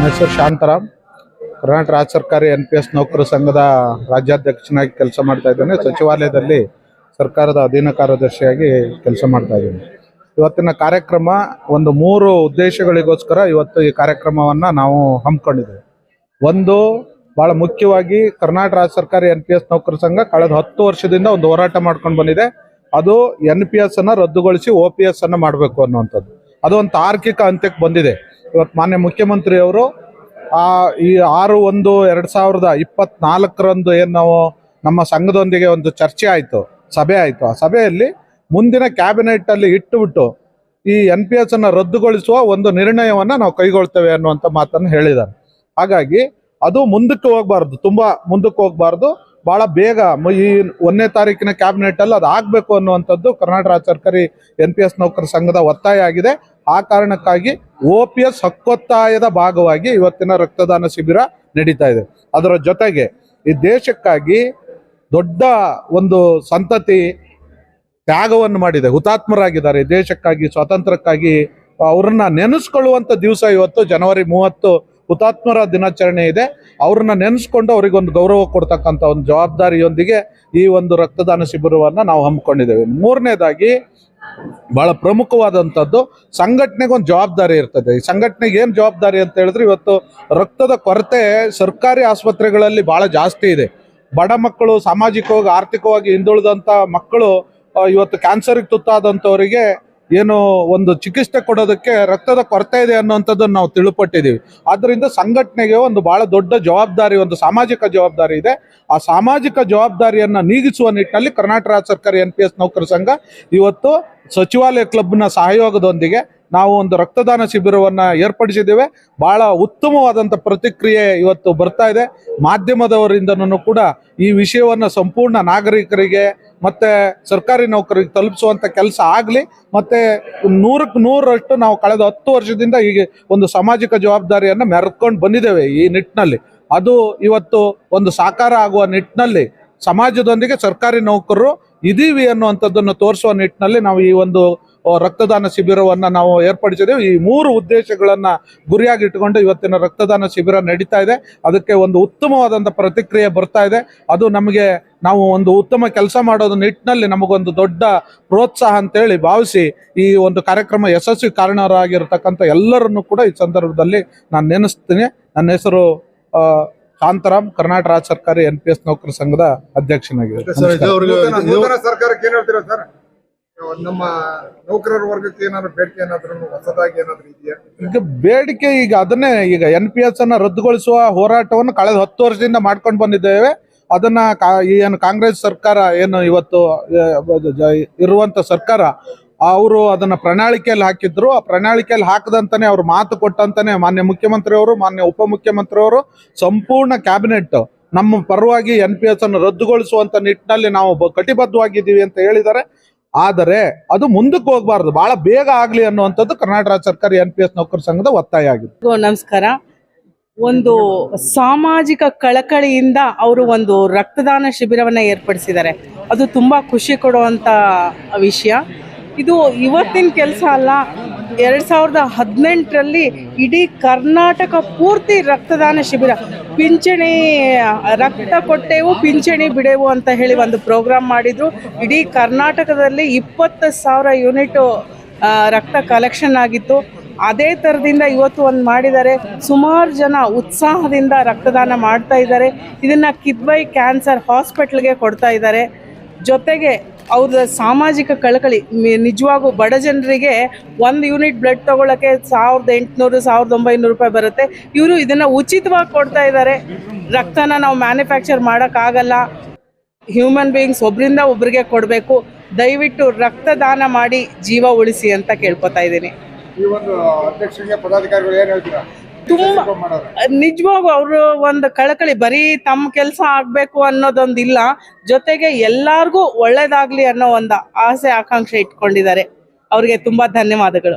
ನನ್ನ ಹೆಸರು ಶಾಂತರಾಮ್, ಕರ್ನಾಟಕ ರಾಜ್ಯ ಸರ್ಕಾರಿ ಎನ್ ಪಿ ಎಸ್ ನೌಕರ ಸಂಘದ ರಾಜ್ಯಾಧ್ಯಕ್ಷನಾಗಿ ಕೆಲಸ ಮಾಡ್ತಾ ಇದ್ದೇನೆ. ಸಚಿವಾಲಯದಲ್ಲಿ ಸರ್ಕಾರದ ಅಧೀನ ಕಾರ್ಯದರ್ಶಿಯಾಗಿ ಕೆಲಸ ಮಾಡ್ತಾ ಇದ್ದೀನಿ. ಇವತ್ತಿನ ಕಾರ್ಯಕ್ರಮ ಒಂದು ಮೂರು ಉದ್ದೇಶಗಳಿಗೋಸ್ಕರ ಇವತ್ತು ಈ ಕಾರ್ಯಕ್ರಮವನ್ನು ನಾವು ಹಮ್ಮಿಕೊಂಡಿದ್ದೇವೆ. ಒಂದು, ಬಹಳ ಮುಖ್ಯವಾಗಿ ಕರ್ನಾಟಕ ರಾಜ್ಯ ಸರ್ಕಾರಿ ಎನ್ ಪಿ ಎಸ್ ನೌಕರ ಸಂಘ ಕಳೆದ ಹತ್ತು ವರ್ಷದಿಂದ ಒಂದು ಹೋರಾಟ ಮಾಡ್ಕೊಂಡು ಬಂದಿದೆ. ಅದು ಎನ್ ಪಿ ಎಸ್ ಅನ್ನ ರದ್ದುಗೊಳಿಸಿ ಒ ಪಿ ಎಸ್ ಅನ್ನ ಮಾಡಬೇಕು ಅನ್ನುವಂಥದ್ದು. ಅದು ಒಂದು ತಾರ್ಕಿಕ ಅಂತ್ಯಕ್ಕೆ ಬಂದಿದೆ. ಇವತ್ತು ಮಾನ್ಯ ಮುಖ್ಯಮಂತ್ರಿಯವರು ಆ, ಈ ಆರು ಒಂದು ಎರಡ್ ಸಾವಿರದ ಇಪ್ಪತ್ನಾಲ್ಕರಂದು ಏನು ನಾವು ನಮ್ಮ ಸಂಘದೊಂದಿಗೆ ಒಂದು ಚರ್ಚೆ ಆಯಿತು, ಸಭೆ ಆಯಿತು. ಆ ಸಭೆಯಲ್ಲಿ ಮುಂದಿನ ಕ್ಯಾಬಿನೆಟ್ ಅಲ್ಲಿ ಇಟ್ಟುಬಿಟ್ಟು ಈ ಎನ್ ಪಿ ಎಸ್ ಅನ್ನು ರದ್ದುಗೊಳಿಸುವ ಒಂದು ನಿರ್ಣಯವನ್ನ ನಾವು ಕೈಗೊಳ್ತೇವೆ ಅನ್ನುವಂಥ ಮಾತನ್ನು ಹೇಳಿದ್ದಾರೆ ಹಾಗಾಗಿ ಅದು ಮುಂದಕ್ಕೆ ಹೋಗಬಾರ್ದು, ತುಂಬಾ ಮುಂದಕ್ಕೆ ಹೋಗ್ಬಾರ್ದು. ಬಹಳ ಬೇಗ ಈ ಒಂದನೇ ತಾರೀಕಿನ ಕ್ಯಾಬಿನೆಟ್ ಅಲ್ಲಿ ಅದು ಆಗಬೇಕು ಅನ್ನುವಂಥದ್ದು ಕರ್ನಾಟಕ ಸರ್ಕಾರಿ ಎನ್ ಪಿ ಎಸ್ ನೌಕರ ಸಂಘದ ಒತ್ತಾಯ ಆಗಿದೆ. ಆ ಕಾರಣಕ್ಕಾಗಿ ಒ ಪಿ ಎಸ್ ಹಕ್ಕೊತ್ತಾಯದ ಭಾಗವಾಗಿ ಇವತ್ತಿನ ರಕ್ತದಾನ ಶಿಬಿರ ನಡೀತಾ ಇದೆ. ಅದರ ಜೊತೆಗೆ ಈ ದೇಶಕ್ಕಾಗಿ ದೊಡ್ಡ ಒಂದು ಸಂತತಿ ತ್ಯಾಗವನ್ನು ಮಾಡಿದೆ. ಹುತಾತ್ಮರಾಗಿದ್ದಾರೆ. ದೇಶಕ್ಕಾಗಿ, ಸ್ವಾತಂತ್ರ್ಯಕ್ಕಾಗಿ ಅವ್ರನ್ನ ನೆನೆಸ್ಕೊಳ್ಳುವಂಥ ದಿವಸ ಇವತ್ತು ಜನವರಿ ಮೂವತ್ತು. ಹುತಾತ್ಮರ ದಿನಾಚರಣೆ ಇದೆ. ಅವ್ರನ್ನ ನೆನೆಸ್ಕೊಂಡು ಅವರಿಗೊಂದು ಗೌರವ ಕೊಡ್ತಕ್ಕಂಥ ಒಂದು ಜವಾಬ್ದಾರಿಯೊಂದಿಗೆ ಈ ಒಂದು ರಕ್ತದಾನ ಶಿಬಿರವನ್ನ ನಾವು ಹಮ್ಮಿಕೊಂಡಿದ್ದೇವೆ. ಮೂರನೇದಾಗಿ ಬಹಳ ಪ್ರಮುಖವಾದಂಥದ್ದು. ಸಂಘಟನೆಗೊಂದು ಜವಾಬ್ದಾರಿ ಇರ್ತದೆ. ಈ ಸಂಘಟನೆಗೆ ಏನು ಜವಾಬ್ದಾರಿ ಅಂತ ಹೇಳಿದ್ರೆ ಇವತ್ತು ರಕ್ತದ ಕೊರತೆ ಸರ್ಕಾರಿ ಆಸ್ಪತ್ರೆಗಳಲ್ಲಿ ಬಹಳ ಜಾಸ್ತಿ ಇದೆ. ಬಡ ಮಕ್ಕಳು ಸಾಮಾಜಿಕವಾಗಿ, ಆರ್ಥಿಕವಾಗಿ ಹಿಂದುಳಿದಂಥ ಮಕ್ಕಳು ಇವತ್ತು ಕ್ಯಾನ್ಸರ್ಗೆ ತುತ್ತಾದಂಥವರಿಗೆ ಏನು ಒಂದು ಚಿಕಿತ್ಸೆ ಕೊಡೋದಕ್ಕೆ ರಕ್ತದ ಕೊರತೆ ಇದೆ ಅನ್ನುವಂಥದ್ದನ್ನು ನಾವು ತಿಳಿಪಟ್ಟಿದ್ದೀವಿ. ಆದ್ದರಿಂದ ಸಂಘಟನೆಗೆ ಒಂದು ಬಹಳ ದೊಡ್ಡ ಜವಾಬ್ದಾರಿ, ಒಂದು ಸಾಮಾಜಿಕ ಜವಾಬ್ದಾರಿ ಇದೆ. ಆ ಸಾಮಾಜಿಕ ಜವಾಬ್ದಾರಿಯನ್ನು ನೀಗಿಸುವ ನಿಟ್ಟಿನಲ್ಲಿ ಕರ್ನಾಟಕ ರಾಜ್ಯ ಸರ್ಕಾರಿ ಎನ್ ಪಿ ಎಸ್ ನೌಕರ ಸಂಘ ಇವತ್ತು ಸಚಿವಾಲಯ ಕ್ಲಬ್ನ ಸಹಯೋಗದೊಂದಿಗೆ ನಾವು ಒಂದು ರಕ್ತದಾನ ಶಿಬಿರವನ್ನ ಏರ್ಪಡಿಸಿದ್ದೇವೆ. ಬಹಳ ಉತ್ತಮವಾದಂಥ ಪ್ರತಿಕ್ರಿಯೆ ಇವತ್ತು ಬರ್ತಾ ಇದೆ. ಮಾಧ್ಯಮದವರಿಂದನೂ ಕೂಡ ಈ ವಿಷಯವನ್ನ ಸಂಪೂರ್ಣ ನಾಗರಿಕರಿಗೆ ಮತ್ತೆ ಸರ್ಕಾರಿ ನೌಕರಿಗೆ ತಲುಪಿಸುವಂತ ಕೆಲಸ ಆಗಲಿ, ಮತ್ತೆ ನೂರಕ್ಕೆ ನೂರರಷ್ಟು ನಾವು ಕಳೆದ ಹತ್ತು ವರ್ಷದಿಂದ ಈಗ ಒಂದು ಸಾಮಾಜಿಕ ಜವಾಬ್ದಾರಿಯನ್ನ ಮೆರೆದುಕೊಂಡು ಬಂದಿದ್ದೇವೆ ಈ ನಿಟ್ಟಿನಲ್ಲಿ. ಅದು ಇವತ್ತು ಒಂದು ಸಾಕಾರ ಆಗುವ ನಿಟ್ಟಿನಲ್ಲಿ ಸಮಾಜದೊಂದಿಗೆ ಸರ್ಕಾರಿ ನೌಕರರು ಇದೀವಿ ಅನ್ನುವಂಥದ್ದನ್ನು ತೋರಿಸುವ ನಿಟ್ಟಿನಲ್ಲಿ ನಾವು ಈ ಒಂದು ರಕ್ತದಾನ ಶಿಬಿರವನ್ನ ನಾವು ಏರ್ಪಡಿಸಿದ್ದೇವೆ. ಈ ಮೂರು ಉದ್ದೇಶಗಳನ್ನ ಗುರಿಯಾಗಿಟ್ಟುಕೊಂಡು ಇವತ್ತಿನ ರಕ್ತದಾನ ಶಿಬಿರ ನಡೀತಾ ಇದೆ. ಅದಕ್ಕೆ ಒಂದು ಉತ್ತಮವಾದಂಥ ಪ್ರತಿಕ್ರಿಯೆ ಬರ್ತಾ ಇದೆ. ಅದು ನಮಗೆ ನಾವು ಒಂದು ಉತ್ತಮ ಕೆಲಸ ಮಾಡೋದು ನಿಟ್ಟಿನಲ್ಲಿ ನಮಗೊಂದು ದೊಡ್ಡ ಪ್ರೋತ್ಸಾಹ ಅಂತೇಳಿ ಭಾವಿಸಿ ಈ ಒಂದು ಕಾರ್ಯಕ್ರಮ ಯಶಸ್ವಿ ಕಾರಣರಾಗಿರ್ತಕ್ಕಂಥ ಎಲ್ಲರನ್ನು ಕೂಡ ಈ ಸಂದರ್ಭದಲ್ಲಿ ನಾನು ನೆನೆಸ್ತೀನಿ. ನನ್ನ ಹೆಸರು ಆ, ಶಾಂತರಾಮ್ ಕರ್ನಾಟಕ ರಾಜ್ಯ ಸರ್ಕಾರಿ ಎನ್ ಪಿ ಎಸ್ ನೌಕರ ಸಂಘದ ಅಧ್ಯಕ್ಷನಾಗಿದೆ ನಮ್ಮ ನೌಕರರ ವರ್ಗಕ್ಕೆ ಏನಾದ್ರು ಬೇಡಿಕೆ ಏನಾದ್ರೂ ಹೊಸದಾಗಿ ಏನಾದ್ರು ಇದೆಯಾ? ಈಗ ಬೇಡಿಕೆ ಈಗ ಅದನ್ನೇ ಈಗ ಎನ್ ಪಿ ಎಸ್ ಅನ್ನ ರದ್ದುಗೊಳಿಸುವ ಹೋರಾಟವನ್ನು ಕಳೆದ ಹತ್ತು ವರ್ಷದಿಂದ ಮಾಡ್ಕೊಂಡು ಬಂದಿದ್ದೇವೆ. ಅದನ್ನ ಏನು ಕಾಂಗ್ರೆಸ್ ಸರ್ಕಾರ ಏನು ಇವತ್ತು ಇರುವಂತ ಸರ್ಕಾರ, ಅವರು ಅದನ್ನ ಪ್ರಣಾಳಿಕೆಯಲ್ಲಿ ಹಾಕಿದ್ರು. ಆ ಪ್ರಣಾಳಿಕೆಯಲ್ಲಿ ಹಾಕದಂತಾನೆ ಅವ್ರು ಮಾತು ಕೊಟ್ಟಂತಾನೆ ಮಾನ್ಯ ಮುಖ್ಯಮಂತ್ರಿಯವರು ಮಾನ್ಯ ಉಪಮುಖ್ಯಮಂತ್ರಿಯವರು ಸಂಪೂರ್ಣ ಕ್ಯಾಬಿನೆಟ್ ನಮ್ಮ ಪರವಾಗಿ ಎನ್ ಪಿ ಎಸ್ ಅನ್ನು ರದ್ದುಗೊಳಿಸುವಂತ ನಿಟ್ಟಿನಲ್ಲಿ ನಾವು ಕಟಿಬದ್ಧವಾಗಿದ್ದೀವಿ ಅಂತ ಹೇಳಿದ್ದಾರೆ. ಆದರೆ ಅದು ಮುಂದಕ್ಕೆ ಹೋಗಬಾರ್ದು. ಬಹಳ ಬೇಗ ಆಗ್ಲಿ ಅನ್ನುವಂಥದ್ದು ಕರ್ನಾಟಕ ಸರ್ಕಾರಿ ಎನ್ ಪಿ ಎಸ್ ನೌಕರ ಸಂಘದ ಒತ್ತಾಯ ಆಗಿದೆ ನಮಸ್ಕಾರ. ಒಂದು ಸಾಮಾಜಿಕ ಕಳಕಳಿಯಿಂದ ಅವರು ಒಂದು ರಕ್ತದಾನ ಶಿಬಿರವನ್ನ ಏರ್ಪಡಿಸಿದ್ದಾರೆ. ಅದು ತುಂಬಾ ಖುಷಿ ಕೊಡುವಂತ ವಿಷಯ. ಇದು ಇವತ್ತಿನ ಕೆಲಸ ಅಲ್ಲ ಎರಡ್ ಸಾವಿರದ ಹದಿನೆಂಟರಲ್ಲಿ ಇಡೀ ಕರ್ನಾಟಕ ಪೂರ್ತಿ ರಕ್ತದಾನ ಶಿಬಿರ, ಪಿಂಚಣಿ, ರಕ್ತ ಕೊಟ್ಟೆವು, ಪಿಂಚಣಿ ಬಿಡೆವು ಅಂತ ಹೇಳಿ ಒಂದು ಪ್ರೋಗ್ರಾಮ್ ಮಾಡಿದ್ರು. ಇಡೀ ಕರ್ನಾಟಕದಲ್ಲಿ ಇಪ್ಪತ್ತು ಸಾವಿರ ಯೂನಿಟ್ ರಕ್ತ ಕಲೆಕ್ಷನ್ ಆಗಿತ್ತು. ಅದೇ ಥರದಿಂದ ಇವತ್ತು ಒಂದು ಮಾಡಿದ್ದಾರೆ. ಸುಮಾರು ಜನ ಉತ್ಸಾಹದಿಂದ ರಕ್ತದಾನ ಮಾಡ್ತಾ ಇದ್ದಾರೆ. ಇದನ್ನು ಕಿದ್ವೈ ಕ್ಯಾನ್ಸರ್ ಹಾಸ್ಪಿಟ್ಲ್ಗೆ ಕೊಡ್ತಾ ಇದ್ದಾರೆ. ಜೊತೆಗೆ ಅವ್ರ ಸಾಮಾಜಿಕ ಕಳಕಳಿ ನಿಜವಾಗೂ ಬಡ ಜನರಿಗೆ ಒಂದು ಯೂನಿಟ್ ಬ್ಲಡ್ ತಗೊಳ್ಳೋಕ್ಕೆ ಸಾವಿರದ ಎಂಟುನೂರು, ಸಾವಿರದ ಒಂಬೈನೂರು ರೂಪಾಯಿ ಬರುತ್ತೆ. ಇವರು ಇದನ್ನು ಉಚಿತವಾಗಿ ಕೊಡ್ತಾ ಇದ್ದಾರೆ ರಕ್ತನ ನಾವು ಮ್ಯಾನುಫ್ಯಾಕ್ಚರ್ ಮಾಡೋಕ್ಕಾಗಲ್ಲ ಹ್ಯೂಮನ್ ಬೀಯಿಂಗ್ಸ್ ಒಬ್ಬರಿಂದ ಒಬ್ರಿಗೆ ಕೊಡಬೇಕು. ದಯವಿಟ್ಟು ರಕ್ತದಾನ ಮಾಡಿ ಜೀವ ಉಳಿಸಿ ಅಂತ ಕೇಳ್ಕೊತಾ ಇದ್ದೀನಿ. ತುಂಬ ನಿಜವಾಗೂ ಅವರು ಒಂದು ಕಳಕಳಿ ಬರೀ ತಮ್ಮ ಕೆಲಸ ಆಗ್ಬೇಕು ಅನ್ನೋದೊಂದಿಲ್ಲ. ಜೊತೆಗೆ ಎಲ್ಲಾರ್ಗೂ ಒಳ್ಳೇದಾಗ್ಲಿ ಅನ್ನೋ ಒಂದು ಆಸೆ ಆಕಾಂಕ್ಷೆ ಇಟ್ಕೊಂಡಿದ್ದಾರೆ. ಅವ್ರಿಗೆ ತುಂಬಾ ಧನ್ಯವಾದಗಳು.